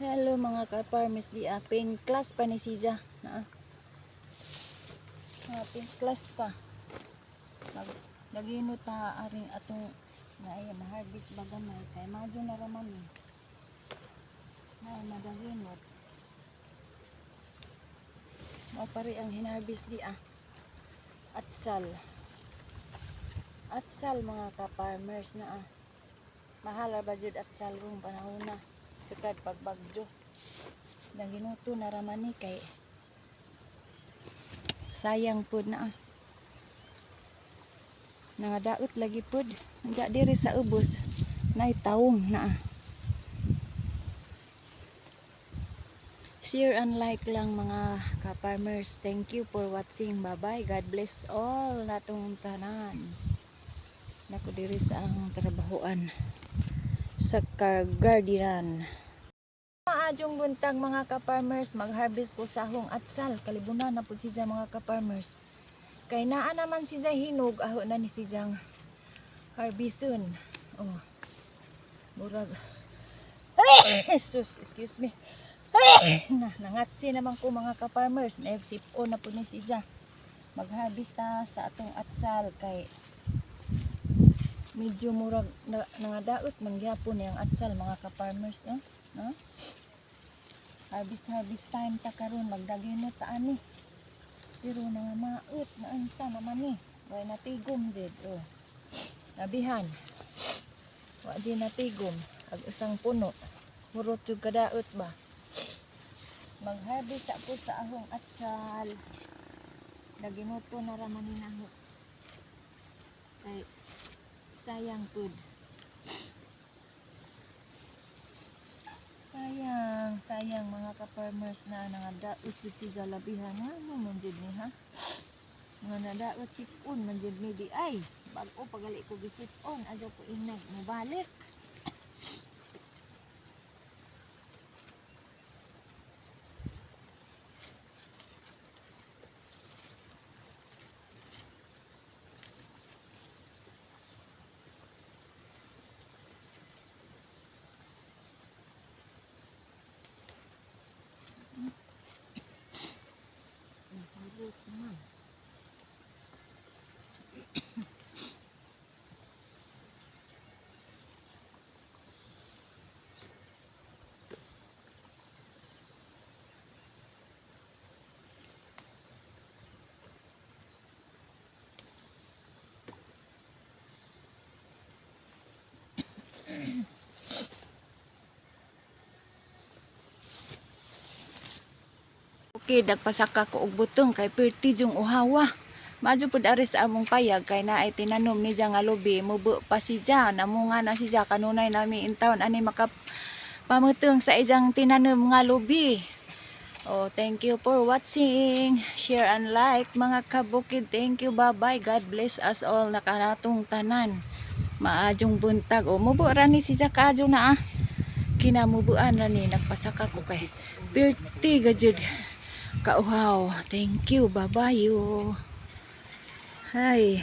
Hello mga ka-farmers di ah, pink class pa ni Siza na. Pink class pa. Mag Lagino ta aring atong na ay ma-harvest ba gamay kay madyo na raman ni. Na madaginot. Mao pare ang hinarvest di ah. Atsal. Atsal mga ka-farmers na ah. Mahal ba jud atsal rong panahon na sukad pagbagjo nang ginuto na raman ni kay sayang pud na ah. Nangadaot lagi pud. Nga diri sa ubos. Nay taong na ah. Share and like lang mga ka-farmers. Thank you for watching. Bye-bye. God bless all natong tanan. Nako diri sa ang trabahoan sa Guardian. Maadjong buntag mga ka-farmers, mag-harvest ko sahong atsal. Kalibunan na po siya mga ka-farmers. Kay naa naman si hinog, aho na ni si harveston. Oh. Murag. Jesus, excuse me. na, nangatsi naman ko mga ka-farmers. Nagsipon na po ni si Mag-harvest na sa atong atsal kay medyo murag na, nangadaot mangyapon niyang atsal mga ka-farmers eh. No? Harvest harvest time ta karon magdagino ta ani. Pero nga maot na ansa naman ni. Way natigom jud oh. Nabihan. Wa di natigom ag isang puno. Murot jud kadaot ba. Mag-harvest ako sa ahong atsal. Naginuto na raman ni naho. Kay sayang pud. Sayang, sayang mga ka-farmers na nangadaot jud si Zalabihan. Ano man jud ni ha? Nga nadaot sipon man jud ni di ay. Bago pagali ko gisipon, adyo ko inag mabalik. Nahurot naman. Okay, dagpasaka ko og butong kay perti jung uhawa. Madyo pud ari sa among payag kay naay tinanom ni Jang nga lubi mubo pa si Jang namunga na si Jang kanunay nami in town ani makap pamutong sa ijang tinanom nga lubi. Oh, thank you for watching. Share and like mga kabukid. Thank you. Bye-bye. God bless us all nakanatong tanan. Maadjong buntag. Oh, mubo ra ni si Jang kaadyo na ah. Kinamubuan ra ni nagpasaka ko kay Pirti gajud. Kauhaw. Thank you. Bye-bye. yo. Hay.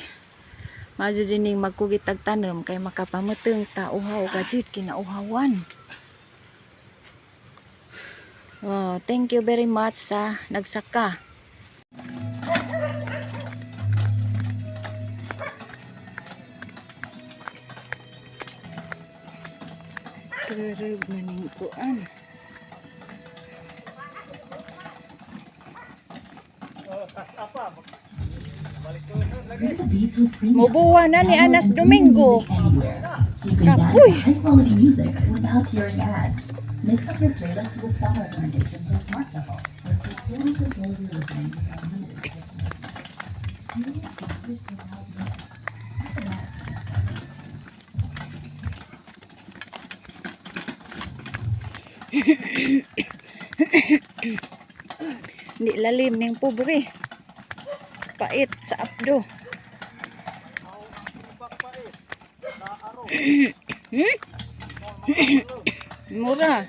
Madyo jining magkugitag tanom kay makapamuteng ta uhaw gajud kinauhawan. Oh, thank you very much sa nagsaka. Rereg na ning kuan. Mubuwa na ni Anas Domingo. Kapoy! Mix up your playlist with song recommendations or smart unlimited Di lalim ning pobre. Pait sa abdo. hmm? Mura.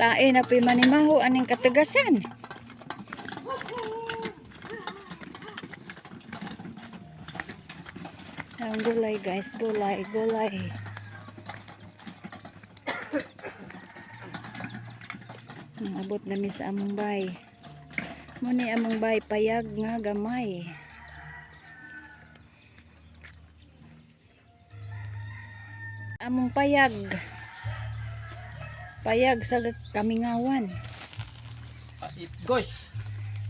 Tae na po'y manimaho aning katagasan. Ang gulay guys, gulay, gulay. Nangabot nami sa among bay. Muni among bay payag nga gamay. Among payag. Payag sa kamingawan. It, guys,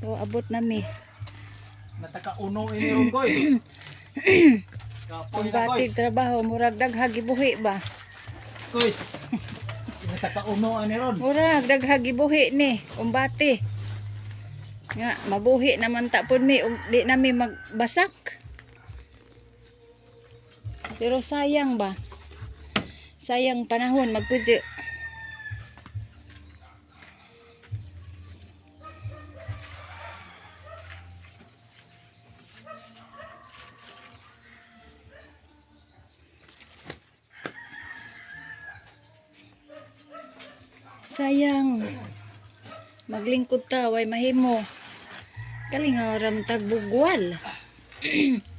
So abot nami. natakauno ini ron guys. Kung Kapoy na batig guys. trabaho, murag daghagi buhi ba? Guys. Natakauno ini ron. Murag daghagi buhi ni, umbati. Nga, mabuhi naman ta pud mi, ug di nami magbasak. Pero sayang ba? Sayang panahon magpudyo. Sayang. Maglingkod ta, way mahimo. Kaling nga ram tagbugwal.